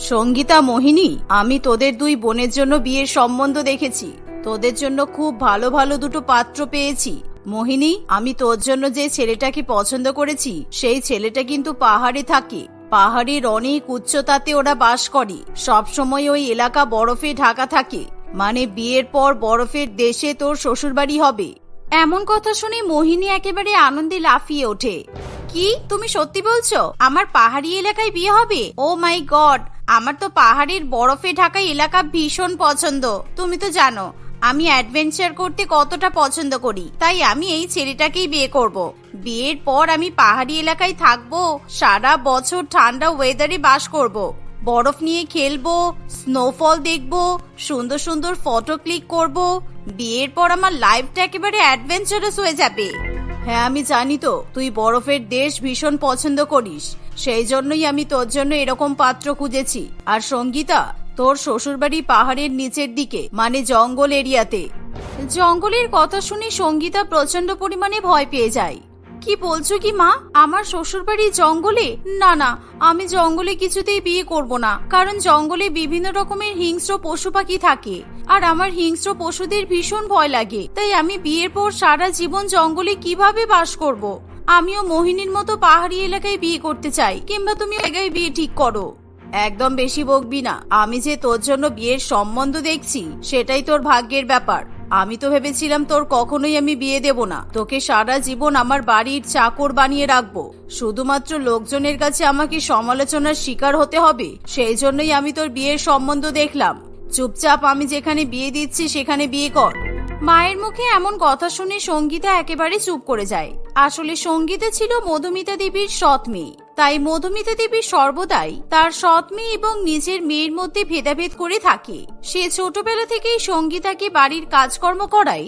সঙ্গীতা, মোহিনী, আমি তোদের দুই বোনের জন্য বিয়ের সম্বন্ধ দেখেছি। তোদের জন্য খুব ভালো ভালো দুটো পাত্র পেয়েছি। মোহিনী, আমি তোর জন্য যে ছেলেটাকে পছন্দ করেছি, সেই ছেলেটা কিন্তু পাহাড়ে থাকে। পাহাড়ের অনেক উচ্চতাতে ওরা বাস করে। সবসময় ওই এলাকা বরফে ঢাকা থাকে। মানে বিয়ের পর বরফের দেশে তোর শ্বশুরবাড়ি হবে। এমন কথা শুনে মোহিনী একেবারে আনন্দে লাফিয়ে ওঠে। কি? তুমি সত্যি বলছো? আমার পাহাড়ি এলাকায় বিয়ে হবে? Oh my God! আমার তো পাহাড়ের বরফে ঢাকা এলাকা ভীষণ পছন্দ। তুমি তো জানো, আমি অ্যাডভেঞ্চার করতে কতটা পছন্দ করি। তাই আমি এই ছেলেটাকেই বিয়ে করব। বিয়ের পর আমি পাহাড়ি এলাকায় থাকব, সারা বছর ঠান্ডা ওয়েদারে বাস করব। বরফ নিয়ে খেলব স্নোফল দেখব, সুন্দর সুন্দর ফটো ক্লিক করব, বিয়ের পর আমার লাইফটা একেবারে অ্যাডভেঞ্চারাস হয়ে যাবে। হ্যাঁ আমি জানি তো, তুই বরফের দেশ ভীষণ পছন্দ করিস, সেই জন্যই আমি তোর জন্য এরকম পাত্র খুঁজেছি। আর সঙ্গীতা, তোর শ্বশুরবাড়ি পাহাড়ের নিচের দিকে মানে জঙ্গল এরিয়াতে জঙ্গলের কথা শুনে সঙ্গীতা প্রচণ্ড পরিমাণে ভয় পেয়ে যায়। কি বলছো কি মা? আমার শ্বশুরবাড়ি জঙ্গলে? না না, আমি জঙ্গলে কিছুতেই বিয়ে করব না, কারণ জঙ্গলে বিভিন্ন রকমের হিংস্র পশু পাখি থাকে। আর আমার হিংস্র পশুদের ভীষণ ভয় লাগে, তাই আমি বিয়ের পর সারা জীবন জঙ্গলে কীভাবে বাস করব। আমিও মোহিনীর মতো পাহাড়ি এলাকায় বিয়ে করতে চাই, কিংবা তুমি জায়গায় বিয়ে ঠিক করো। একদম বেশি বকবি না, আমি যে তোর জন্য বিয়ের সম্বন্ধ দেখছি, সেটাই তোর ভাগ্যের ব্যাপার। আমি তো ভেবেছিলাম তোর কখনোই আমি বিয়ে দেব না। তোকে সারা জীবন আমার বাড়ির চাকর বানিয়ে রাখব। শুধুমাত্র লোকজনের কাছে আমাকে সমালোচনার শিকার হতে হবে। সেই জন্যই আমি তোর বিয়ের সম্বন্ধ দেখলাম। চুপচাপ আমি যেখানে বিয়ে দিচ্ছি সেখানে বিয়ে কর। মায়ের মুখে এমন কথা শুনে সঙ্গীতা একেবারে চুপ করে যায়। আসলে সঙ্গীতা ছিল মধুমিতা দেবীর সৎ মেয়ে। তাই মধুমিতা দেবী সর্বদাই তার সৎ মেয়ে এবং নিজের মেয়ের মধ্যে ভেদাভেদ করে থাকে। সে ছোটবেলা থেকেই সঙ্গীতাকে বাড়ির কাজকর্ম করায়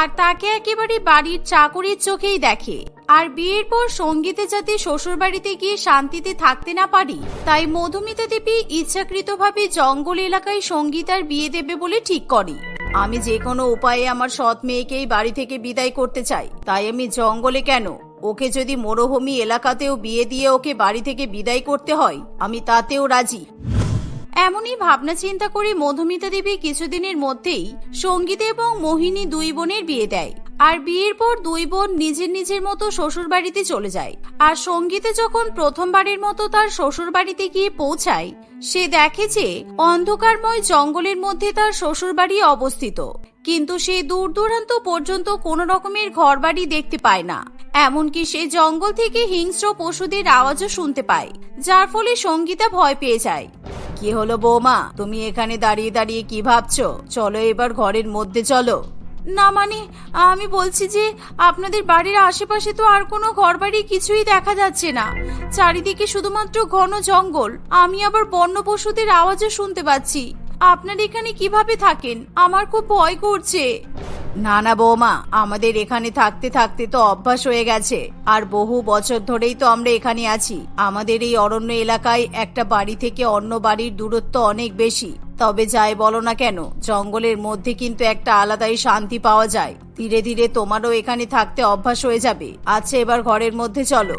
আর তাকে একেবারে বাড়ির চাকরির চোখেই দেখে। আর বিয়ের পর সঙ্গীতে যাতে শ্বশুর বাড়িতে গিয়ে শান্তিতে থাকতে না পারি, তাই মধুমিতা দেবী ইচ্ছাকৃতভাবে জঙ্গল এলাকায় সঙ্গীতার বিয়ে দেবে বলে ঠিক করে। আমি যে কোনো উপায়ে আমার সৎ মেয়েকেই বাড়ি থেকে বিদায় করতে চাই। তাই আমি জঙ্গলে কেন? ওকে যদি মরুভূমি এলাকাতেও বিয়ে দিয়ে ওকে বাড়ি থেকে বিদায় করতে হয়, আমি তাতেও রাজি। এমনই ভাবনা চিন্তা করে মধুমিতা দেবী কিছুদিনের মধ্যেই সংগীত এবং মোহিনী দুই বোনের বিয়ে দেয়। আর বিয়ের পর দুই বোন নিজের নিজের মতো শ্বশুর বাড়িতে চলে যায়। আর সঙ্গীতে যখন প্রথমবারের মতো তার শ্বশুর বাড়িতে গিয়ে পৌঁছায়, সে দেখে যে অন্ধকারময় জঙ্গলের মধ্যে তার শ্বশুর বাড়ি অবস্থিত। কিন্তু সে দূর দূরান্ত পর্যন্ত কোনো রকমের ঘর বাড়ি দেখতে পায় না। এমনকি সে জঙ্গল থেকে হিংস্র পশুদের আওয়াজও শুনতে পায় যার ফলে সঙ্গীতা ভয় পেয়ে যায়। কি হলো বৌমা? তুমি এখানে দাঁড়িয়ে দাঁড়িয়ে কি ভাবছ? চলো এবার ঘরের মধ্যে চলো। না মানে আমি বলছি যে, আপনাদের বাড়ির আশেপাশে তো আর কোনো ঘরবাড়ি কিছুই দেখা যাচ্ছে না। চারিদিকে শুধুমাত্র ঘন জঙ্গল। আমি আবার বন্য পশুদের আওয়াজও শুনতে পাচ্ছি। আপনার এখানে কীভাবে থাকেন? আমার খুব ভয় করছে। না না বৌমা, আমাদের এখানে থাকতে থাকতে তো অভ্যাস হয়ে গেছে। আর বহু বছর ধরেই তো আমরা এখানে আছি। আমাদের এই অরণ্য এলাকায় একটা বাড়ি থেকে অন্য বাড়ির দূরত্ব অনেক বেশি। তবে যাই বলো না কেন, জঙ্গলের মধ্যে কিন্তু একটা আলাদাই শান্তি পাওয়া যায়। ধীরে ধীরে তোমারও এখানে থাকতে অভ্যাস হয়ে যাবে। আচ্ছা এবার ঘরের মধ্যে চলো।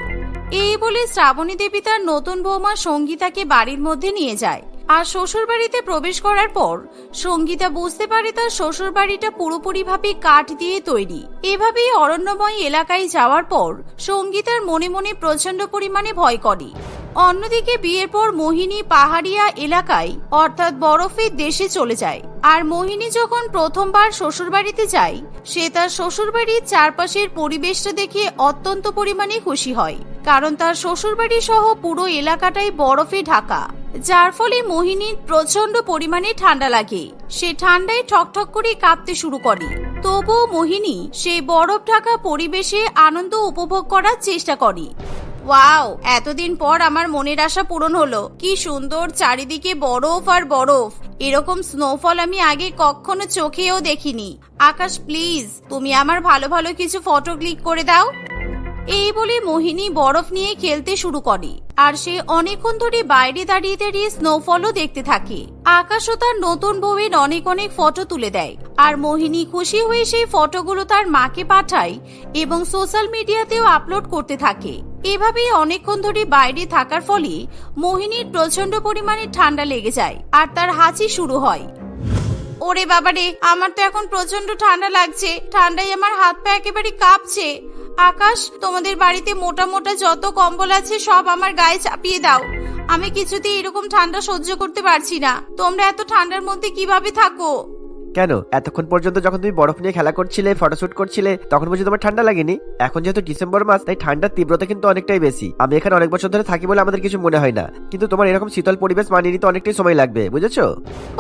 এই বলে শ্রাবণী দেবী তার নতুন বৌমা সঙ্গীতাকে বাড়ির মধ্যে নিয়ে যায়। আর শ্বশুর বাড়িতে প্রবেশ করার পর সঙ্গীতা বুঝতে পারে তার শ্বশুর বাড়িটা পুরোপুরিভাবে কাঠ দিয়ে তৈরি। এভাবেই অরণ্যময় এলাকায় যাওয়ার পর সঙ্গীতার মনে মনে প্রচণ্ড পরিমাণে ভয় করে। অন্যদিকে বিয়ের পর মোহিনী পাহাড়িয়া এলাকায়, অর্থাৎ বরফের দেশে চলে যায়। আর মোহিনী যখন প্রথমবার শ্বশুরবাড়িতে যায়, সে তার শ্বশুরবাড়ির চারপাশের পরিবেশটা দেখে অত্যন্ত পরিমাণে খুশি হয়। কারণ তার শ্বশুরবাড়ি সহ পুরো এলাকাটাই বরফে ঢাকা। যার ফলে মোহিনীর প্রচণ্ড পরিমাণে ঠান্ডা লাগে। সে ঠান্ডায় ঠকঠক করে কাঁপতে শুরু করে। তবুও মোহিনী সেই বরফ ঢাকা পরিবেশে আনন্দ উপভোগ করার চেষ্টা করে। ওয়াও, এতদিন পর আমার মনের আশা পূরণ হলো। কি সুন্দর, চারিদিকে বরফ আর বরফ। এরকম স্নোফল আমি আগে কখনো চোখেও দেখিনি। আকাশ প্লিজ তুমি আমার ভালো ভালো কিছু ফটো ক্লিক করে দাও। এই বলে মোহিনী বরফ নিয়ে খেলতে শুরু করে। আর সে অনেকক্ষণ ধরে বাইরে দাঁড়িয়ে দাঁড়িয়ে স্নোফলও দেখতে থাকে। আকাশও তার নতুন বউয়ের অনেক অনেক ফটো তুলে দেয়। আর মোহিনী খুশি হয়ে সেই ফটোগুলো তার মাকে পাঠায় এবং সোশ্যাল মিডিয়াতেও আপলোড করতে থাকে। এভাবেই অনেকক্ষণ ধরে বাইরে থাকার ফলে মোহিনীর প্রচণ্ড পরিমাণে ঠান্ডা লেগে যায় আর তার হাঁচি শুরু হয়। ওরে বাবারে, আমার তো এখন প্রচণ্ড ঠান্ডা লাগছে। ঠান্ডায় আমার হাত পা একেবারে কাঁপছে। আকাশ, তোমাদের বাড়িতে মোটা মোটা যত কম্বল আছে সব আমার গায়ে চাপিয়ে দাও। আমি কিছুতেই এরকম ঠান্ডা সহ্য করতে পারছি না। তোমরা এত ঠান্ডার মধ্যে কীভাবে থাকো? কেন? এতক্ষণ পর্যন্ত যখন তুমি বরফ নিয়ে খেলা করছিলে, ফটোশুট করছিলে, তখন বুঝি তোমার ঠান্ডা লাগেনি? এখন যেহেতু ডিসেম্বর মাস, তাই ঠান্ডার তীব্রতা কিন্তু অনেকটাই বেশি। আমি এখানে অনেক বছর ধরে থাকি বলে আমাদের কিছু মনে হয় না। কিন্তু তোমার এরকম শীতল পরিবেশ মানিয়ে নিতে অনেকটাই সময় লাগবে, বুঝেছ?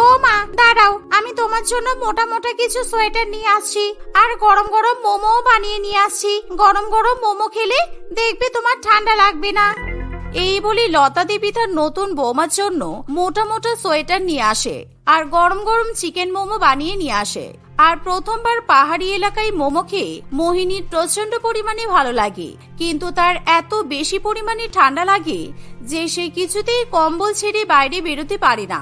ও মা, দাঁড়াও। আমি তোমার জন্য মোটা মোটা কিছু সোয়েটার নিয়ে আসছি। আর গরম গরম মোমোও বানিয়ে নিয়ে আসছি। গরম গরম মোমো খেলে দেখবে তোমার ঠান্ডা লাগবে না। এই বলে লতা দেবী তার নতুন বৌমার জন্য মোটা মোটা সোয়েটার নিয়ে আসে আর গরম গরম চিকেন মোমো বানিয়ে নিয়ে আসে। আর প্রথমবার পাহাড়ি এলাকায় মোমো খেয়ে মোহিনীর প্রচণ্ড পরিমাণে ভালো লাগে। কিন্তু তার এত বেশি পরিমাণে ঠান্ডা লাগে যে সে কিছুতেই কম্বল ছেড়ে বাইরে বেরোতে পারে না।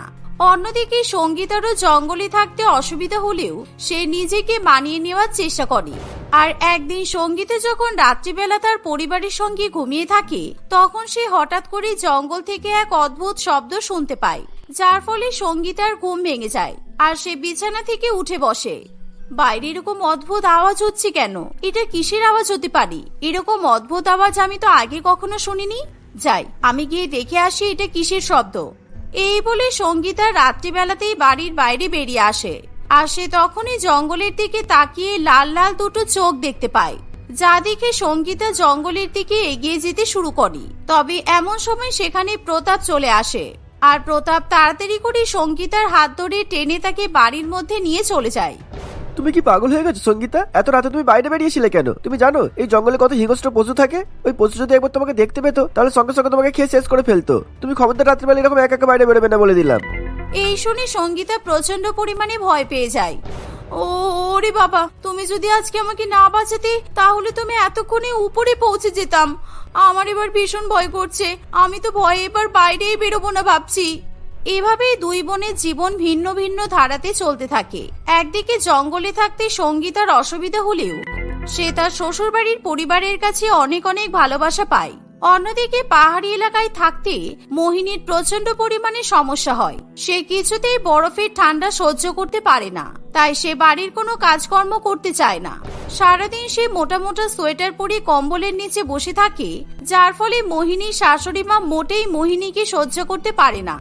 অন্যদিকে সঙ্গীতারও জঙ্গলে থাকতে অসুবিধা হলেও সে নিজেকে মানিয়ে নেওয়ার চেষ্টা করে। আর একদিন সঙ্গীতে যখন রাত্রিবেলা তার পরিবারের সঙ্গে ঘুমিয়ে থাকে, তখন সে হঠাৎ করে জঙ্গল থেকে এক অদ্ভুত শব্দ শুনতে পায়, যার ফলে সঙ্গীতার ঘুম ভেঙে যায় আর সে বিছানা থেকে উঠে বসে। বাইরে এরকম অদ্ভুত আওয়াজ হচ্ছে কেন? এটা কিসের আওয়াজ হতে পারে? এরকম অদ্ভুত আওয়াজ আমি তো আগে কখনো শুনিনি? যাই, আমি গিয়ে দেখে আসি এটা কিসের শব্দ। এই বলে সঙ্গীতা রাত্রিবেলাতেই বাড়ির বাইরে বেরিয়ে আসে। আর সে তখনই জঙ্গলের দিকে তাকিয়ে লাল লাল দুটো চোখ দেখতে পায়। যা দেখে সঙ্গীতা জঙ্গলের দিকে এগিয়ে যেতে শুরু করে। তবে এমন সময় সেখানে প্রতাপ চলে আসে। আর প্রতাপ তাড়াতাড়ি করে সঙ্গীতার হাত ধরে টেনে তাকে বাড়ির মধ্যে নিয়ে চলে যায়। তুমি কি পাগল হয়ে গেছো, সঙ্গীতা? এত রাতে তুমি বাইরে বেরিয়েছিলে কেন? তুমি জানো, এই জঙ্গলে কত হিংস্র পশু থাকে? ওই পশু যদি একবার তোমাকে দেখতে পেতো, তাহলে সঙ্গে সঙ্গে তোমাকে খেয়ে শেষ করে ফেলতো। তুমি খবরদার রাত্রিবেলা এরকম একা একা বাইরে বেরোবে না বলে দিলাম। এই শুনে সঙ্গীতা প্রচণ্ড পরিমাণে ভয় পেয়ে যায়। ও, ওরে বাবা, তুমি যদি আজকে আমাকে না বাঁচাতে, তাহলে তুমি এতক্ষণে উপরে পৌঁছে যেতাম। আমার এবার ভীষণ ভয় করছে। আমি তো ভয়ে এবার বাইরেই বেরোবো না ভাবছি। এভাবেই দুই বোনের জীবন ভিন্ন ভিন্ন ধারাতে চলতে থাকে। একদিকে জঙ্গলে থাকতে সঙ্গীতার অসুবিধা হলেও সে তার শ্বশুরবাড়ির পরিবারের কাছে অনেক অনেক ভালোবাসা পায়। অন্যদিকে পাহাড়ি এলাকায় থাকতে মোহিনীর প্রচণ্ড পরিমাণে সমস্যা হয়। সে কিছুতেই বরফের ঠান্ডা সহ্য করতে পারে না। তাই সে বাড়ির কোনো কাজকর্ম করতে চায় না। সারাদিন সে মোটা মোটা সোয়েটার পরে কম্বলের নিচে বসে থাকে, যার ফলে মোহিনীর শাশুড়ি মা মোটেই মোহিনীকে সহ্য করতে পারে না।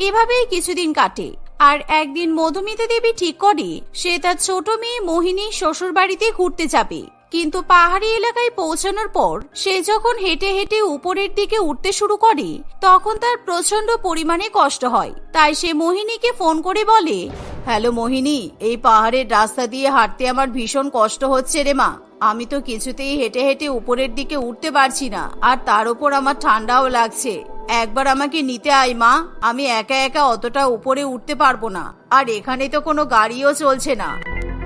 এভাবেই কিছুদিন কাটে। আর একদিন মধুমিতা দেবী ঠিক করে, সে তার ছোট মেয়ে মোহিনী শ্বশুর বাড়িতে ঘুরতে যাবে। কিন্তু পাহাড়ি এলাকায় পৌঁছানোর পর সে যখন হেঁটে হেঁটে উপরের দিকে উঠতে শুরু করে, তখন তার প্রচণ্ড পরিমাণে কষ্ট হয়। তাই সে মোহিনীকে ফোন করে বলে, হ্যালো মোহিনী, এই পাহাড়ের রাস্তা দিয়ে হাঁটতে আমার ভীষণ কষ্ট হচ্ছে রে মা। আমি তো কিছুতেই হেঁটে হেঁটে উপরের দিকে উঠতে পারছি না, আর তার উপর আমার ঠান্ডাও লাগছে। একবার আমাকে নিতে আয় মা, আমি একা একা অতটা উপরে উঠতে পারব না, আর এখানে তো কোনো গাড়িও চলছে না।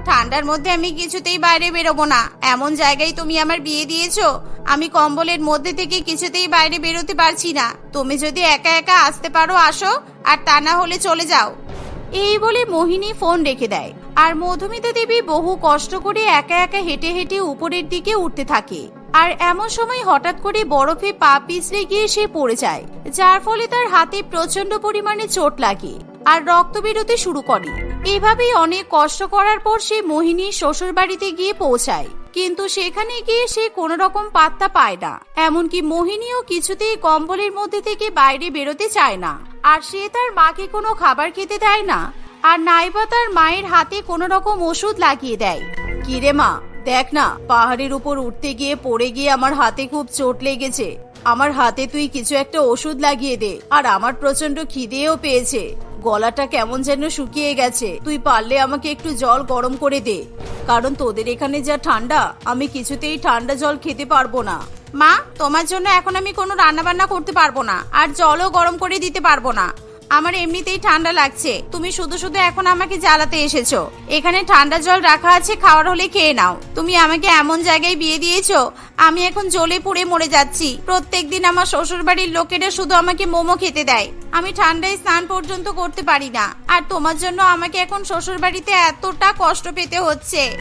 ঠান্ডার মধ্যে আমি কিছুতেই বাইরে বেরোবো না। এমন জায়গায় তুমি আমার বিয়ে দিয়েছ, আমি কম্বলের মধ্যে থেকে কিছুতেই বাইরে বেরোতে পারছি না। তুমি যদি একা একা আসতে পারো, আসো, আর তা না হলে চলে যাও। এই বলে মোহিনী ফোন রেখে দেয়, আর মধুমিতা দেবী বহু কষ্ট করে একা একা হেঁটে হেঁটে উপরের দিকে উঠতে থাকে। আর এমন সময় হঠাৎ করে বরফে পা পিছলে গিয়ে সে পড়ে যায়, যার ফলে তার হাতে প্রচণ্ড পরিমাণে চোট লাগে, আর রক্ত বেরোতে শুরু করে। এভাবেই অনেক কষ্ট করার পর সে মোহিনীর শ্বশুর বাড়িতে গিয়ে পৌঁছায়। কিন্তু সেখানে গিয়ে সে কোনো রকম পাত্তা পায় না। এমনকি মোহিনীও কিছুতেই কম্বলের মধ্যে থেকে বাইরে বেরোতে চায় না। আর সে তার মাকে কোনো খাবার খেতে দেয় না। আর নাইবা তার মায়ের হাতে কোনো রকম ওষুধ লাগিয়ে দেয়। কিরে মা, দেখ না, পাহাড়ের উপর উঠতে গিয়ে পড়ে গিয়ে আমার হাতে খুব চোট লেগেছে। আমার হাতে তুই কিছু একটা ওষুধ লাগিয়ে দে, আর আমার প্রচণ্ড খিদেও পেয়েছে। গলাটা কেমন যেন শুকিয়ে গেছে। তুই পারলে আমাকে একটু জল গরম করে দে, কারণ তোদের এখানে যা ঠান্ডা, আমি কিছুতেই ঠান্ডা জল খেতে পারব না। মা, তোমার জন্য এখন আমি কোনো রান্না বান্না করতে পারব না, আর জলও গরম করে দিতে পারব না। আমার এমনিতেই ঠান্ডা লাগছে। তুমি শুধু শুধু এখন আমাকে জ্বালাতে এসেছ। এখানে ঠান্ডা জল রাখা আছে, খাওয়ার হলে খেয়ে নাও। তুমি আমাকে এমন জায়গায় বিয়ে দিয়েছ, আমি এখন জ্বলে পুড়ে মরে যাচ্ছি। প্রত্যেক দিন আমার শ্বশুর বাড়ির লোকেরা শুধু আমাকে মোমো খেতে দেয়। আমি ঠান্ডায় স্নান পর্যন্ত করতে পারি না। আর তোমার জন্য আমাকে এখন শ্বশুর বাড়িতে এতটা কষ্ট পেতে হচ্ছে।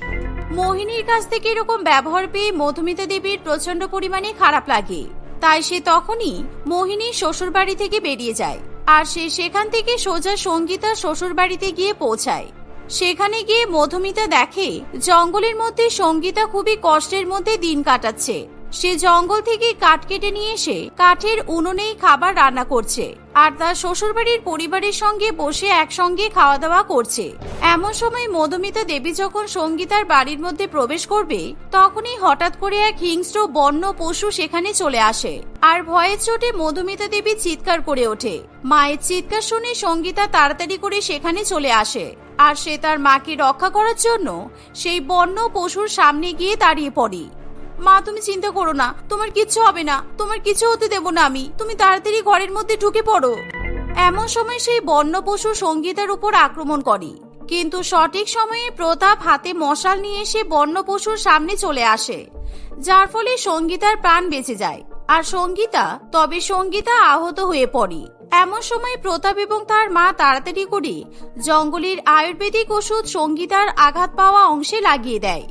মোহিনীর কাছ থেকে এরকম ব্যবহার পেয়ে মধুমিতা দেবীর প্রচণ্ড পরিমাণে খারাপ লাগে। তাই সে তখনই মোহিনী শ্বশুর বাড়ি থেকে বেরিয়ে যায়। আর সে সেখান থেকে সোজা সঙ্গীতা শ্বশুর বাড়িতে গিয়ে পৌঁছায়। সেখানে গিয়ে মধুমিতা দেখে, জঙ্গলের মধ্যে সঙ্গীতা খুবই কষ্টের মধ্যে দিন কাটাচ্ছে। সে জঙ্গল থেকে কাঠ কেটে নিয়ে এসে কাঠের উনুনেই খাবার রান্না করছে। আর তার শ্বশুরবাড়ির পরিবারের সঙ্গে বসে একসঙ্গে খাওয়া দাওয়া করছে। এমন সময় মধুমিতা দেবী যখন সঙ্গীতার বাড়ির মধ্যে প্রবেশ করবে, তখনই হঠাৎ করে এক হিংস্র বন্য পশু সেখানে চলে আসে। আর ভয়ের চোটে মধুমিতা দেবী চিৎকার করে ওঠে। মায়ের চিৎকার শুনে সঙ্গীতা তাড়াতাড়ি করে সেখানে চলে আসে। আর সে তার মাকে রক্ষা করার জন্য সেই বন্য পশুর সামনে গিয়ে দাঁড়িয়ে পড়ে। মা, তুমি চিন্তা করো না। তোমার কিচ্ছু হবে না। তোমার কিছু হতে দেব না আমি। তুমি তাড়াতাড়ি ঘরের মধ্যে ঢুকে পড়ো। এমন সময় সেই বন্য পশু সঙ্গীতার উপর আক্রমণ করে। কিন্তু সঠিক সময়ে প্রতাপ হাতে মশাল নিয়ে এসে বন্য পশুর সামনে চলে আসে। যার ফলে সঙ্গীতার প্রাণ বেঁচে যায়। আর সঙ্গীতা, তবে সঙ্গীতা আহত হয়ে পড়ে। এমন সময় প্রতাপ এবং তার মা তাড়াতাড়ি করে জঙ্গলের আয়ুর্বেদিক ওষুধ সঙ্গীতার আঘাত পাওয়া অংশে লাগিয়ে দেয়।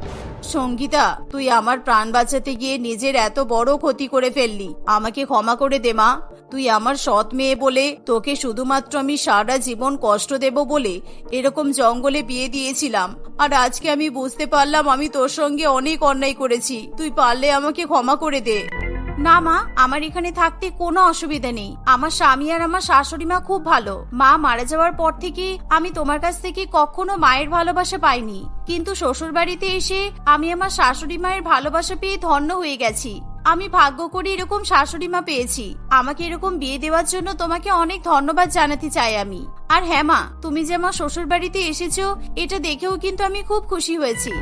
সঙ্গীতা, তুই আমার প্রাণ বাঁচাতে গিয়ে নিজের এত বড় ক্ষতি করে ফেললি। আমাকে ক্ষমা করে দে, মা। তুই আমার সৎ মেয়ে বলে তোকে শুধুমাত্র আমি সারা জীবন কষ্ট দেব বলে এরকম জঙ্গলে বিয়ে দিয়েছিলাম। আর আজকে আমি বুঝতে পারলাম আমি তোর সঙ্গে অনেক অন্যায় করেছি। তুই পারলে আমাকে ক্ষমা করে দে। না মা, আমার এখানে থাকতে কোনো অসুবিধা নেই। আমার স্বামী আর আমার শাশুড়ি মা খুব ভালো। মা মারা যাওয়ার পর থেকে আমি তোমার কাছ থেকে কখনো মায়ের ভালোবাসা পাইনি। কিন্তু শ্বশুর বাড়িতে এসে আমি আমার শাশুড়ি মায়ের ভালোবাসা পেয়ে ধন্য হয়ে গেছি। আমি ভাগ্য করে এরকম শাশুড়ি মা পেয়েছি। আমাকে এরকম বিয়ে দেওয়ার জন্য তোমাকে অনেক ধন্যবাদ জানাতে চাই আমি। আর হ্যাঁ মা, তুমি যে আমার শ্বশুর বাড়িতে এসেছ, এটা দেখেও কিন্তু আমি খুব খুশি হয়েছি।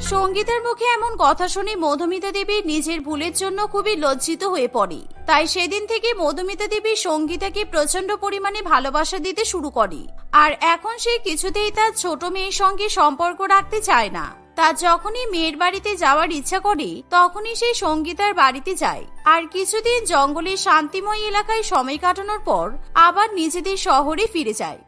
সঙ্গীতার মুখে এমন কথা শুনে মধুমিতা দেবী নিজের ভুলের জন্য খুবই লজ্জিত হয়ে পড়ে। তাই সেদিন থেকে মধুমিতা দেবী সঙ্গীতাকে প্রচণ্ড পরিমাণে ভালোবাসা দিতে শুরু করে। আর এখন সে কিছুতেই তার ছোট মেয়ের সঙ্গে সম্পর্ক রাখতে চায় না। তা যখনই মেয়ের বাড়িতে যাওয়ার ইচ্ছা করে, তখনই সে সঙ্গীতার বাড়িতে যায়। আর কিছুদিন জঙ্গলের শান্তিময় এলাকায় সময় কাটানোর পর আবার নিজেদের শহরে ফিরে যায়।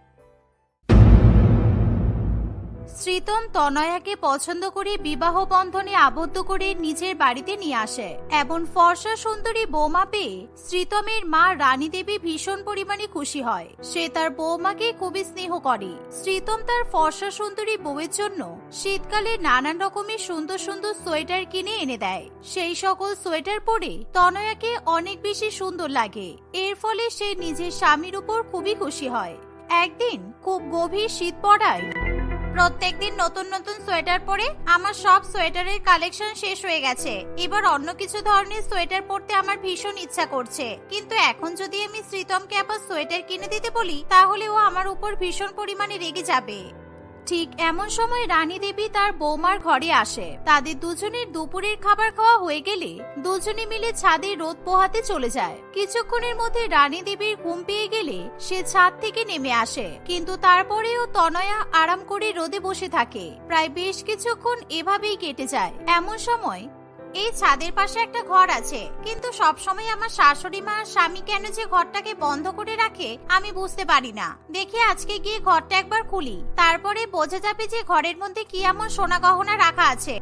শ্রীতম তনয়াকে পছন্দ করে বিবাহ বন্ধনে আবদ্ধ করে নিজের বাড়িতে নিয়ে আসে। এমন ফর্সা সুন্দরী বৌমা পেয়ে শ্রীতমের মা রানী দেবী ভীষণ পরিমাণে খুশি হয়। সে তার বৌমাকে খুবই স্নেহ করে। শ্রীতম তার ফর্সা সুন্দরী বউয়ের জন্য শীতকালে নানান রকমের সুন্দর সুন্দর সোয়েটার কিনে এনে দেয়। সেই সকল সোয়েটার পরে তনয়াকে অনেক বেশি সুন্দর লাগে। এর ফলে সে নিজের স্বামীর উপর খুবই খুশি হয়। একদিন খুব গভীর শীত পড়ায় প্রত্যেকদিন নতুন নতুন সোয়েটার পরে আমার সব সোয়েটারের কালেকশন শেষ হয়ে গেছে। এবার অন্য কিছু ধরনের সোয়েটার পরতে আমার ভীষণ ইচ্ছা করছে। কিন্তু এখন যদি আমি শ্রীতমকে আবার সোয়েটার কিনে দিতে বলি, তাহলে ও আমার উপর ভীষণ পরিমাণে রেগে যাবে। ঠিক এমন সময় রানী দেবী তার বৌমার ঘরে আসে। তাদের দুজনের দুপুরের খাবার খাওয়া হয়ে গেলে দুজনে মিলে ছাদে রোদ পোহাতে চলে যায়। কিছুক্ষণের মধ্যে রানী দেবীর ঘুম পেয়ে গেলে সে ছাদ থেকে নেমে আসে। কিন্তু তারপরেও তনয়া আরাম করে রোদে বসে থাকে। প্রায় বেশ কিছুক্ষণ এভাবেই কেটে যায়। এমন সময় এই ছাদের পাশে একটা ঘর আছে, কিন্তু সব সময় আমার শাশুড়ি মা স্বামী কেন যে ঘরটাকে বন্ধ করে রাখে, আমি বুঝতে পারি না। দেখি আজকে গিয়ে ঘরটা একবার খুলি, তারপরে বোঝা যাবে যে ঘরের মধ্যে কি এমন সোনা গহনা রাখা আছে।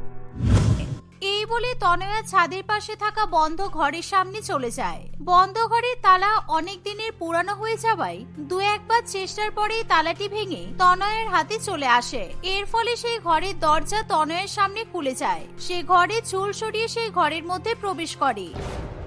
এই বলে তনয়া ছাদের পাশে থাকা বন্ধ ঘরের সামনে চলে যায়। বন্ধ ঘরের তালা অনেক দিনের পুরানো হয়ে যাওয়ায় দু একবার চেষ্টার পরেই তালাটি ভেঙে তনয়ের হাতে চলে আসে। এর ফলে সেই ঘরের দরজা তনয়ের সামনে খুলে যায়। সে ঘরে চুল সরিয়ে সেই ঘরের মধ্যে প্রবেশ করে।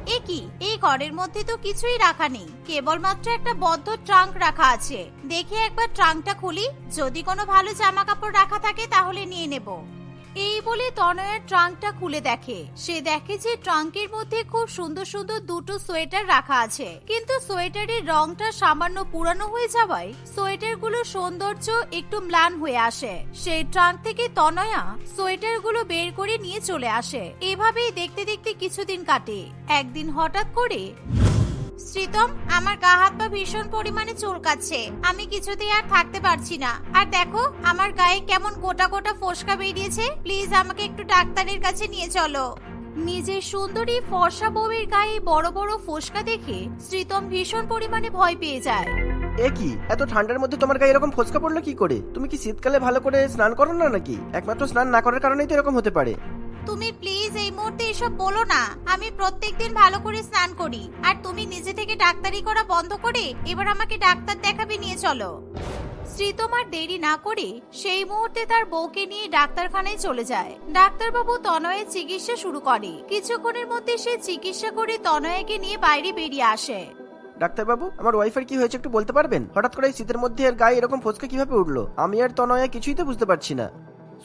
এ কি? এই ঘরের মধ্যে তো কিছুই রাখা নেই। কেবলমাত্র একটা বদ্ধ ট্রাঙ্ক রাখা আছে। দেখে একবার ট্রাঙ্কটা খুলি। যদি কোনো ভালো জামা কাপড় রাখা থাকে তাহলে নিয়ে নেব। এই বলে তনয়ার ট্রাঙ্কটা খুলে দেখে। সে দেখে যে ট্রাঙ্কের মধ্যে খুব সুন্দর সুন্দর দুটো সোয়েটার রাখা আছে। কিন্তু সোয়েটারের রংটা সামান্য পুরানো হয়ে যাওয়ায় সোয়েটারগুলোর সৌন্দর্য একটু ম্লান হয়ে আসে। সেই ট্রাঙ্ক থেকে তনয়া সোয়েটারগুলো বের করে নিয়ে চলে আসে। এভাবেই দেখতে দেখতে কিছুদিন কাটে। একদিন হঠাৎ করে শ্রীতম আমার গা হাত পা ভীষণ পরিমাণে চুলকাচ্ছে। আমি কিছুতেই আর থাকতে পারছি না। আর দেখো, আমার গায়ে কেমন গোটা গোটা ফোসকা বেরিয়েছে। প্লিজ আমাকে একটু ডাক্তারের কাছে নিয়ে চলো। নিজের সুন্দরী ফর্সা বউয়ের গায়ে বড় বড় ফোসকা দেখে শ্রীতম ভীষণ পরিমাণে ভয় পেয়ে যায়। এ কি? এত ঠান্ডার মধ্যে তোমার গায়ে এরকম ফোসকা পড়ল কি করে? তুমি কি শীতকালে ভালো করে স্নান করো না নাকি? একমাত্র স্নান না করার কারণেই তো এরকম হতে পারে। তুমি প্লিজ এই মুহূর্তে এসব বলো না। আমি প্রত্যেকদিন ভালো করে স্নান করি। আর তুমি নিজে থেকে ডাক্তারি করা বন্ধ করে এবার আমাকে ডাক্তার দেখাবে নিয়ে চলো। শ্রীতমার দেরি না করে সেই মুহূর্তে তার বউকে নিয়ে ডাক্তারখানায় চলে যায়। ডাক্তারবাবু তনয়ের চিকিৎসা শুরু করে। কিছুক্ষণের মধ্যে সে চিকিৎসা করে তনয়াকে নিয়ে বাইরে বেরিয়ে আসে। ডাক্তারবাবু, আমার ওয়াইফের কি হয়েছে একটু বলতে পারবেন? হঠাৎ করে শীতের মধ্যে এর গায়ে এরকম ফোসকা কীভাবে উঠল? আমি আর তনয়া কিছুই তো বুঝতে পারছি না।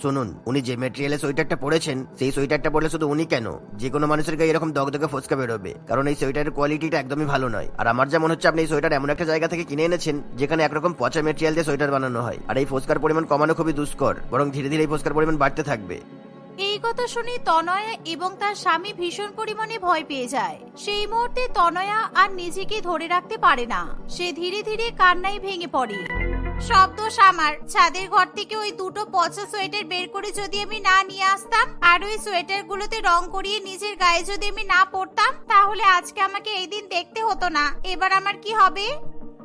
শুনুন, উনি যে মেটেরিয়ালের সোয়েটারটা পরেছেন, সেই সোয়েটারটা পরলে শুধু উনি কেন? যে কোনো মানুষের গায়ে এরকম দগদগে ফোসকা বেরোবে। কারণ এই সোয়েটারের কোয়ালিটিটা একদমই ভালো নয়। আর আমার যা মনে হচ্ছে, আপনি এই সোয়েটার এমন একটা জায়গা থেকে কিনে এনেছেন, যেখানে একরকম পচা মেটেরিয়াল দিয়ে সোয়েটার বানানো হয়। আর এই ফোসকার পরিমাণ কমানো খুবই দুষ্কর, বরং ধীরে ধীরে এই ফোসকার পরিমাণ বাড়তে থাকবে। এই কথা শুনে তনয়া এবং তার স্বামী ভীষণ পরিমাণে ভয় পেয়ে যায়। সেই মুহূর্তে তনয়া আর নিজেকে ধরে রাখতে পারে না। সে ধীরে ধীরে কান্নায় ভেঙে পড়ে। সব দোষ আমার। ছাদের ঘর থেকে ওই দুটো পচা সোয়েটার বের করে যদি আমি না নিয়ে আসতাম, আর ওই সোয়েটার গুলোতে রং করিয়ে নিজের গায়ে যদি আমি না পরতাম, তাহলে আজকে আমাকে এই দিন দেখতে হতো না। এবার আমার কি হবে?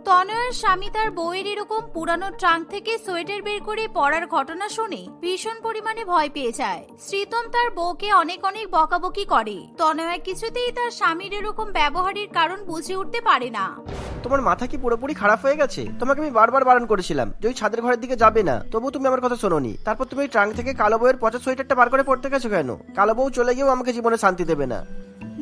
তনয়ের স্বামী তার বউয়ের এরকম পুরানো ট্রাঙ্ক থেকে সোয়েটার বের করে পড়ার ঘটনা শুনে ভীষণ পরিমাণে ভয় পেয়ে যায়। শ্রীতম তার বউকে অনেক অনেক বকাবকি করে। তনয়া কিছুতেই তার স্বামীর এরকম ব্যবহারের কারণ বুঝে উঠতে পারে না। তোমার মাথা কি পুরোপুরি খারাপ হয়ে গেছে? তোমাকে আমি বারবার বারণ করেছিলাম যে ওই ছাদের ঘরের দিকে যাবে না। তবু তুমি আমার কথা শোনোনি। তারপর তুমি ট্রাঙ্ক থেকে কালো বউয়ের পচা সোয়েটারটা বার করে পড়তে গেছো কেন? কালো বউ চলে গিয়েও আমাকে জীবনে শান্তি দেবে না।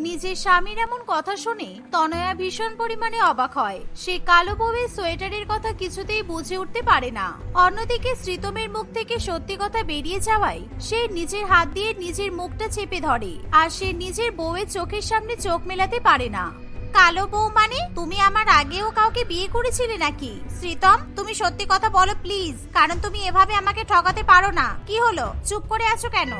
নিজের স্বামীর এমন কথা শুনে তনয়া ভীষণ পরিমাণে অবাক হয়। সে কালো বউয়ের সোয়েটারের কথা কিছুতেই বুঝে উঠতে পারে না। অন্যদিকে শ্রীতমের মুখ থেকে সত্যি কথা বেরিয়ে যাওয়ায় সে নিজের হাত দিয়ে নিজের মুখটা চেপে ধরে আর সে নিজের বউয়ের চোখের সামনে চোখ মেলাতে পারে না। কালো বউ মানে তুমি আমার আগেও কাউকে বিয়ে করেছিলে নাকি? শ্রীতম তুমি সত্যি কথা বলো প্লিজ, কারণ তুমি এভাবে আমাকে ঠকাতে পারো না। কি হলো? চুপ করে আছো কেন?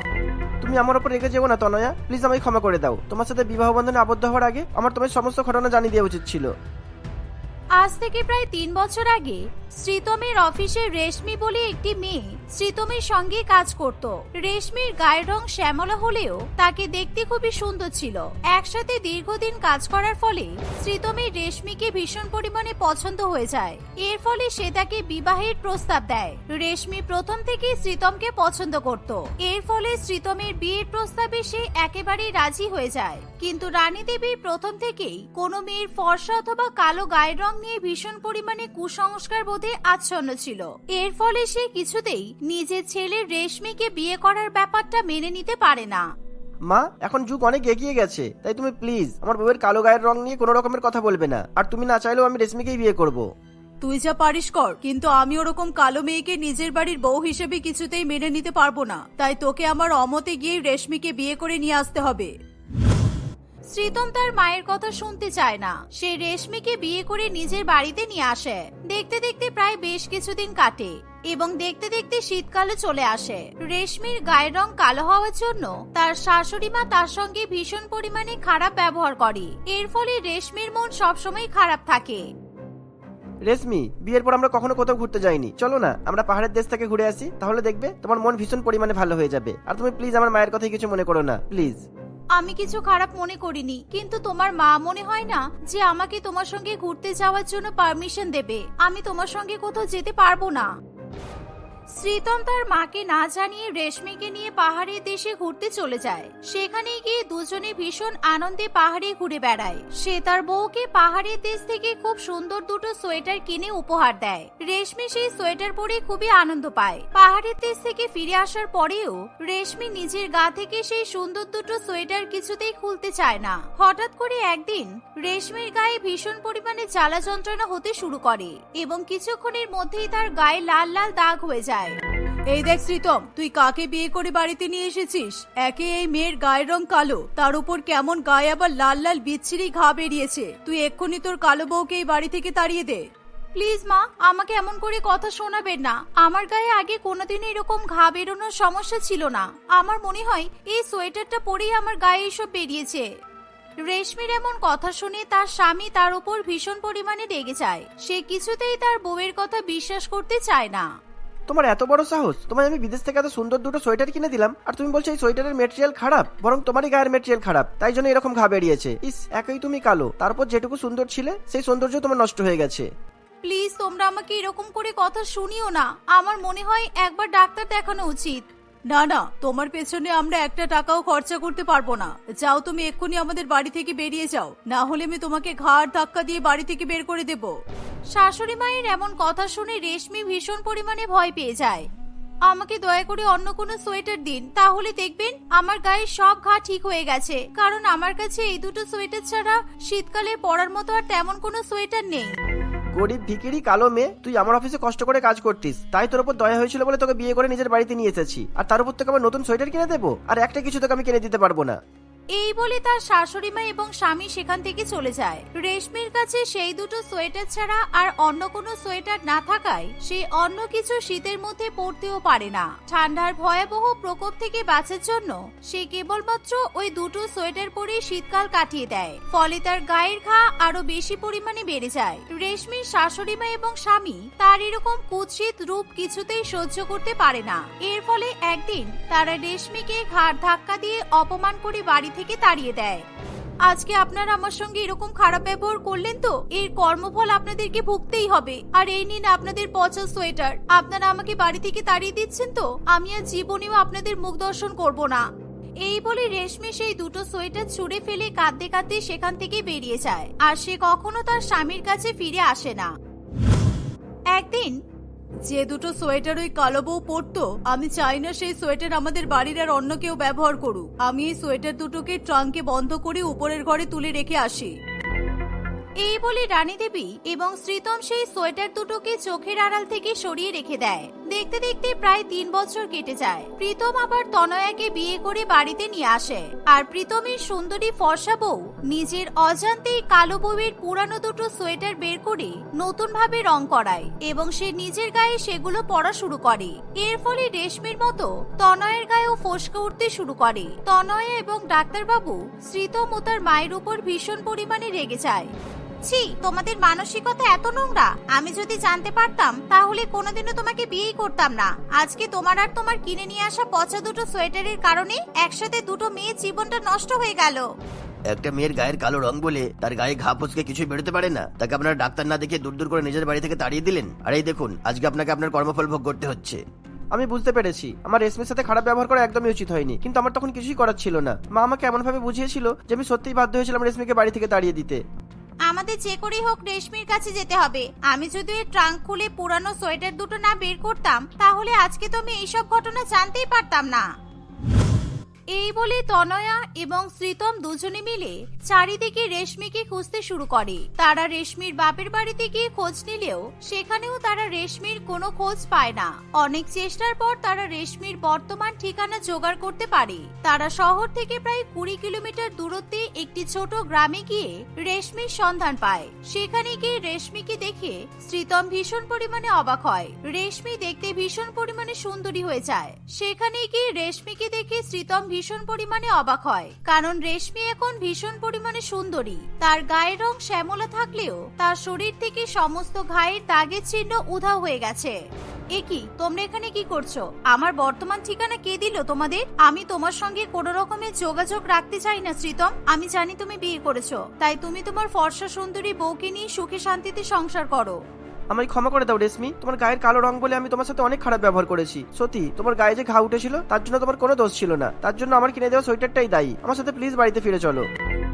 তুমি আমার উপর রেগে যাব না, তনয়া। প্লিজ আমাকে ক্ষমা করে দাও। তোমার সাথে বিবাহ বন্ধনে আবদ্ধ হওয়ার আগে আমার তোমার সমস্ত ঘটনা জানিয়ে দেওয়া উচিত ছিল। আজ থেকে প্রায় তিন বছর আগে শ্রীতমের অফিসে রেশমি বলে একটি মেয়ে শ্রীতমের সঙ্গে কাজ করত। রেশমির গায়ের রং শ্যামলা হলেও তাকে দেখতে খুবই সুন্দর ছিল। একসাথে দীর্ঘদিন কাজ করার ফলে শ্রীতমের রেশমিকে ভীষণ পরিমাণে পছন্দ হয়ে যায়। এর ফলে সে তাকে বিবাহের প্রস্তাব দেয়। রেশমি প্রথম থেকেই শ্রীতমকে পছন্দ করত। এর ফলে শ্রীতমের বিয়ের প্রস্তাবে সে একেবারেই রাজি হয়ে যায়। কিন্তু রানী দেবী প্রথম থেকেই কোনো মেয়ের ফর্সা অথবা কালো গায়ের রং নিয়ে ভীষণ পরিমাণে কুসংস্কার বোধে আচ্ছন্ন ছিল। এর ফলে সে কিছুতেই নিজের ছেলে রেশমিকে বিয়ে করার ব্যাপারটা মেনে নিতে পারে না। মা এখন যুগ অনেক এগিয়ে গেছে তাই তুমি প্লিজ আমার বউয়ের কালো গায়ের রং নিয়ে কোনো রকমের কথা বলবে না আর তুমি না চাইলেও আমি রেশমিকেই বিয়ে করব। তুই যা পারিস কর কিন্তু আমি ওরকম কালো মেয়েকে নিজের বাড়ির বউ হিসেবে কিছুতেই মেনে নিতে পারব না তাই তোকে আমার অমতে গিয়ে রেশমিকে বিয়ে করে নিয়ে আসতে হবে। শ্রীতম তার মায়ের কথা শুনতে চায় না। সে রেশমিকে বিয়ে করে নিজের বাড়িতে নিয়ে আসে। দেখতে দেখতে প্রায় বেশ কিছুদিন কাটে এবং দেখতে দেখতে শীতকালে চলে আসে। রেশমির গায়ের রং কালো হওয়ার জন্য তার শাশুড়ি মা তার সঙ্গে ভীষণ পরিমাণে খারাপ ব্যবহার করে। এর ফলে রেশমির মন সবসময় খারাপ থাকে। রেশমি, বিয়ের পর আমরা কখনো কোথাও ঘুরতে যাইনি। চলো না, আমরা পাহাড়ের দেশ থেকে ঘুরে আসি। তাহলে দেখবে তোমার মন ভীষণ পরিমাণে ভালো হয়ে যাবে। আর তুমি প্লিজ আমার মায়ের কথাই কিছু মনে করো না। প্লিজ আমি কিছু খারাপ মনে করিনি, কিন্তু তোমার মা মনে হয় না যে আমাকে তোমার সঙ্গে ঘুরতে যাওয়ার জন্য পারমিশন দেবে। আমি তোমার সঙ্গে কোথাও যেতে পারব না। শ্রীতম তার মাকে না জানিয়ে রেশমিকে নিয়ে পাহাড়ের দেশে ঘুরতে চলে যায়। সেখানে গিয়ে দুজনে ভীষণ আনন্দে পাহাড়ে ঘুরে বেড়ায়। সে তার বউকে পাহাড়ের দেশ থেকে খুব সুন্দর দুটো সোয়েটার কিনে উপহার দেয়। রেশমি সেই সোয়েটার পরে খুবই আনন্দ পায়। পাহাড়ের দেশ থেকে ফিরে আসার পরেও রেশমি নিজের গা থেকে সেই সুন্দর দুটো সোয়েটার কিছুতেই খুলতে চায় না। হঠাৎ করে একদিন রেশমির গায়ে ভীষণ পরিমাণে জ্বালা যন্ত্রণা হতে শুরু করে এবং কিছুক্ষণের মধ্যেই তার গায়ে লাল লাল দাগ হয়ে যায়। এই দেখ শ্রীতম তুই কাকে বিয়ে করে বাড়িতে নিয়ে এসেছিস? একে এই মেয়ের গায়ের রং কালো, তার উপর কেমন গায়ে আবার লাল লাল বিচ্ছিরি ঘা বেরিয়েছে। তুই এক্ষুনি তোর কালো বউকে এই বাড়ি থেকে তাড়িয়ে দে। প্লিজ মা, আমাকে এমন করে কথা শোনাবেন না। আমার গায়ে আগে কোনোদিন এরকম ঘা বেরোনোর সমস্যা ছিল না। আমার মনে হয় এই সোয়েটারটা পরেই আমার গায়ে এসব বেরিয়েছে। রেশমির এমন কথা শুনে তার স্বামী তার উপর ভীষণ পরিমাণে রেগে যায়। সে কিছুতেই তার বউয়ের কথা বিশ্বাস করতে চায় না। তোমার এত বড় সাহস? তোমায় আমি বিদেশ থেকে এত সুন্দর দুটো সোয়েটার কিনে দিলাম, আর তুমি বলছো এই সোয়েটারের মেটেরিয়াল খারাপ, বরং তোমারই গায়ের মেটেরিয়াল খারাপ। তাই জন্য এরকম ঘা বেরিয়েছে। ইস, একই তুমি কালো। তারপর যেটুকু সুন্দর ছিলে, সেই সৌন্দর্য তোমার নষ্ট হয়ে গেছে। প্লিজ, তোমরা আমাকে এরকম করে কথা শুনিও না। আমার মনে হয় একবার ডাক্তার দেখানো উচিত। না না, তোমার পেছনে আমরা একটা টাকাও খরচা করতে পারব না। যাও তুমি এক্ষুনি আমাদের বাড়ি থেকে বেরিয়ে যাও। না হলে আমি তোমাকে ঘাড় ধাক্কা দিয়ে বাড়ি থেকে বের করে দেব। শাশুড়ি মায়ের এমন কথা শুনে রেশমি ভীষণ পরিমাণে ভয় পেয়ে যায়। আমাকে দয়া করে অন্য কোনো সোয়েটার দিন, তাহলে দেখবেন আমার গায়ে সব ঘা ঠিক হয়ে গেছে। কারণ আমার কাছে এই দুটো সোয়েটার ছাড়া শীতকালে পরার মতো আর তেমন কোনো সোয়েটার নেই। গরিব ভিকিরি কালো মেয়ে, তুই আমার অফিসে কষ্ট করে কাজ করতিস। তাই তোর উপর দয়া হয়েছিল বলে তোকে বিয়ে করে নিজের বাড়িতে নিয়ে এসেছি। আর তার উপর তোকে আবার নতুন সোয়েটার কিনে দেবো? আর একটা কিছু তোকে আমি কিনে দিতে পারব না। এই বলে তার শাশুড়ি মা এবং স্বামী সেখান থেকে চলে যায়। রেশমির কাছে সেই দুটো সোয়েটার ছাড়া আর অন্য কোনো সোয়েটার না থাকায় সে অন্য কিছু শীতের মধ্যে পরতেও পারে না। ঠান্ডার ভয়াবহ প্রকোপ থেকে বাঁচার জন্য সে কেবলমাত্র ওই দুটো সোয়েটার পরে শীতকাল কাটিয়ে দেয়। ফলে তার গায়ের ঘা আরও বেশি পরিমাণে বেড়ে যায়। রেশমির শাশুড়ি মা এবং স্বামী তার এরকম কুৎসিত রূপ কিছুতেই সহ্য করতে পারে না। এর ফলে একদিন তারা রেশমিকে ঘাড় ধাক্কা দিয়ে অপমান করে বাড়ি থেকে তাড়িয়ে দেয়। আজকে আপনারা আমার সঙ্গে এরকম খারাপ ব্যবহার করলেন তো, এর কর্মফল আপনাদেরকে ভুগতেই হবে। আর এই নিন আপনাদের পচা সোয়েটার। আপনারা আমাকে বাড়ি থেকে তাড়িয়ে দিচ্ছেন তো, আমি আর জীবনেও আপনাদের মুখ দর্শন করব না। এই বলে রেশমি সেই দুটো সোয়েটার ছুঁড়ে ফেলে কাঁদতে কাঁদতে সেখান থেকে বেরিয়ে যায়। আর সে কখনো তার স্বামীর কাছে ফিরে আসে না। একদিন যে দুটো সোয়েটার ওই কালো বউ পরতো, আমি চাই না সেই সোয়েটার আমাদের বাড়ির আর অন্য কেউ ব্যবহার করুক। আমি এই সোয়েটার দুটোকে ট্রাঙ্কে বন্ধ করে উপরের ঘরে তুলে রেখে আসি। এই বলে রানী দেবী এবং শ্রীতম সেই সোয়েটার দুটোকে চোখের আড়াল থেকে সরিয়ে রেখে দেয়। দেখতে দেখতে প্রায় তিন বছর কেটে যায়। প্রীতম আবার তনয়াকে বিয়ে করে বাড়িতে নিয়ে আসে। আর প্রীতমের সুন্দরী ফর্সা বউ নিজের অজান্তেই কালো বউয়ের পুরানো দুটো সোয়েটার বের করে নতুন ভাবে রং করায় এবং সে নিজের গায়ে সেগুলো পরা শুরু করে। এর ফলে রেশমির মতো তনয়ের গায়েও ফসকে উঠতে শুরু করে। তনয়া এবং ডাক্তারবাবু শ্রীতম ও তার মায়ের উপর ভীষণ পরিমাণে রেগে যায়। ছি তোমাদের মানসিকতা এত নোংরা। আমি যদি জানতে পারতাম তাহলে কোনোদিনও তোমাকে বিয়েই করতাম না। আজকে তোমার আর তোমার কিনে নিয়ে আসা পচা দুটো সোয়েটারের কারণে একসাথে দুটো মেয়ের জীবনটা নষ্ট হয়ে গেল। একটা মেয়ের গায়ের কালো রং বলে তার গায়ে ঘা ফসকে কিছুই বেরোতে পারে না। তাকে আপনারা ডাক্তার না দেখে দূর দূর করে নিজের বাড়ি থেকে তাড়িয়ে দিলেন? আর এই দেখুন আজকে আপনাকে আপনার কর্মফল ভোগ করতে হচ্ছে। আমি বুঝতে পেরেছি। আমার রেশমির সাথে খারাপ ব্যবহার করা একদমই উচিত হয়নি। কিন্তু আমার তখন কিছুই করার ছিল না। মা আমাকে এমন ভাবে বুঝিয়েছিল যে আমি সত্যিই বাধ্য হয়েছিলাম রেশমিকে বাড়ি থেকে তাড়িয়ে দিতে। আমাদের যে করেই হোক রেশমির কাছে যেতে হবে। আমি যদি ওই ট্রাঙ্ক খুলে পুরানো সোয়েটার দুটো না বের করতাম, তাহলে আজকে তো আমি এইসব ঘটনা জানতেই পারতাম না। এই বলে তনয়া এবং শ্রীতম দুজনে মিলে চারিদিকে রেশমিকে খুঁজতে শুরু করে। তারা রেশমির বাপের বাড়িতে গিয়ে খোঁজ নিলেও সেখানেও তারা রেশমির কোনো খোঁজ পায় না। অনেক চেষ্টার পর তারা রেশমির বর্তমান ঠিকানা জোগাড় করতে পারে। তারা শহর থেকে প্রায় কুড়ি কিলোমিটার দূরত্বে একটি ছোট গ্রামে গিয়ে রেশমির সন্ধান পায়। সেখানে গিয়ে রেশমিকে দেখে শ্রীতম ভীষণ পরিমাণে অবাক হয়। রেশমি দেখতে ভীষণ পরিমাণে সুন্দরী হয়ে যায়। সেখানে গিয়ে রেশমিকে দেখে শ্রীতম ভীষণ পরিমাণে অবাক হয়। কারণ রেশমি এখন ভীষণ পরিমাণে সুন্দরী। তার গায়ের রং শ্যামলা থাকলেও তার শরীর থেকে সমস্ত ঘায়ের দাগের চিহ্ন উধাও হয়ে গেছে। এ কি? তোমরা এখানে কি করছ? আমার বর্তমান ঠিকানা কে দিল তোমাদের? আমি তোমার সঙ্গে কোনো রকমের যোগাযোগ রাখতে চাই না শ্রীতম আমি জানি তুমি বিয়ে করেছ। তাই তুমি তোমার ফর্সা সুন্দরী বউকে নিয়ে সুখে শান্তিতে সংসার করো। আমায় ক্ষমা করে দাও, রেশমি। তোমার গায়ের কালো রং বলে আমি তোমার সাথে অনেক খারাপ ব্যবহার করেছি। সত্যি, তোমার গায়ে যে ঘা উঠেছিল, তার জন্য তোমার কোনো দোষ ছিল না। তার জন্য আমার কিনে দেওয়া সোয়েটারটাই দায়ী। আমার সাথে প্লিজ বাড়িতে ফিরে চলো।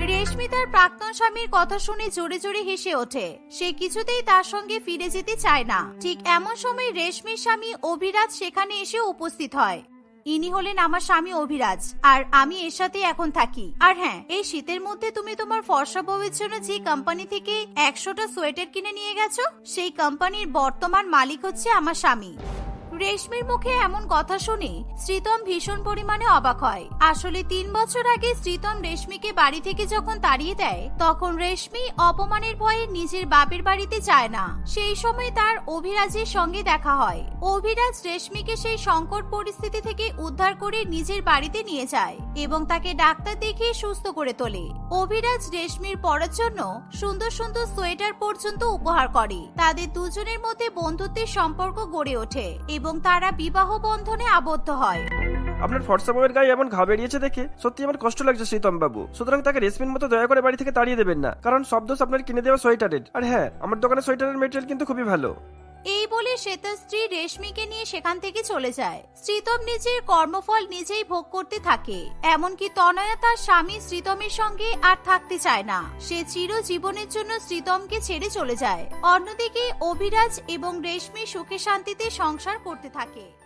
রেশমি তার প্রাক্তন স্বামীর কথা শুনে জোরে জোরে হেসে ওঠে। সে কিছুতেই তার সঙ্গে ফিরে যেতে চায় না। ঠিক এমন সময় রেশমির স্বামী অভিরাজ সেখানে এসে উপস্থিত হয়। ইনি হলেন আমার স্বামী অভিরাজ, আর আমি এর সাথে এখন থাকি। আর হ্যাঁ এই শীতের মধ্যে তুমি তোমার ফর্সা বউয়ের জন্য যে কোম্পানি থেকে একশোটা সোয়েটার কিনে নিয়ে গেছো, সেই কোম্পানির বর্তমান মালিক হচ্ছে আমার স্বামী। রেশমির মুখে এমন কথা শুনে শ্রীতম ভীষণ পরিমাণে অবাক হয়। আসলে তিন বছর আগে শ্রীতম রেশমিকে বাড়ি থেকে যখন তাড়িয়ে দেয়, তখন রেশমি অপমানের ভয়ে নিজের বাপের বাড়িতে যায় না। সেই সময় তার অভিরাজের সঙ্গে দেখা হয়। অভিরাজ রেশমিকে সেই সংকট পরিস্থিতি থেকে উদ্ধার করে নিজের বাড়িতে নিয়ে যায় এবং তাকে ডাক্তার দেখিয়ে সুস্থ করে তোলে। অভিরাজ রেশমির পরার জন্য সুন্দর সুন্দর সোয়েটার পর্যন্ত উপহার করে। তাদের দুজনের মধ্যে বন্ধুত্বের সম্পর্ক গড়ে ওঠে এবং এবং তারা বিবাহ বন্ধনে আবদ্ধ হয়। আপনার ফর্সা বউয়ের গায়ে এমন ঘা বেরিয়েছে দেখে সত্যি আমার কষ্ট লাগছে শীতম বাবু সুতরাং তাকে রেশমির মতো দয়া করে বাড়ি থেকে তাড়িয়ে দেবেন না। কারণ সব দোষ আপনার কিনে দেওয়া সোয়েটারের। আর হ্যাঁ আমার দোকানে সোয়েটারের মেটেরিয়াল কিন্তু খুবই ভালো। এই বলে সে তার স্ত্রী রেশমিকে নিয়ে সেখান থেকে চলে যায়। শ্রীতম নিজের কর্মফল নিজেই ভোগ করতে থাকে। এমনকি তনয়া তার স্বামী শ্রীতমের সঙ্গে আর থাকতে চায় না। সে চির জীবনের জন্য শ্রীতমকে ছেড়ে চলে যায়। অন্যদিকে অভিরাজ এবং রেশমি সুখে শান্তিতে সংসার করতে থাকে।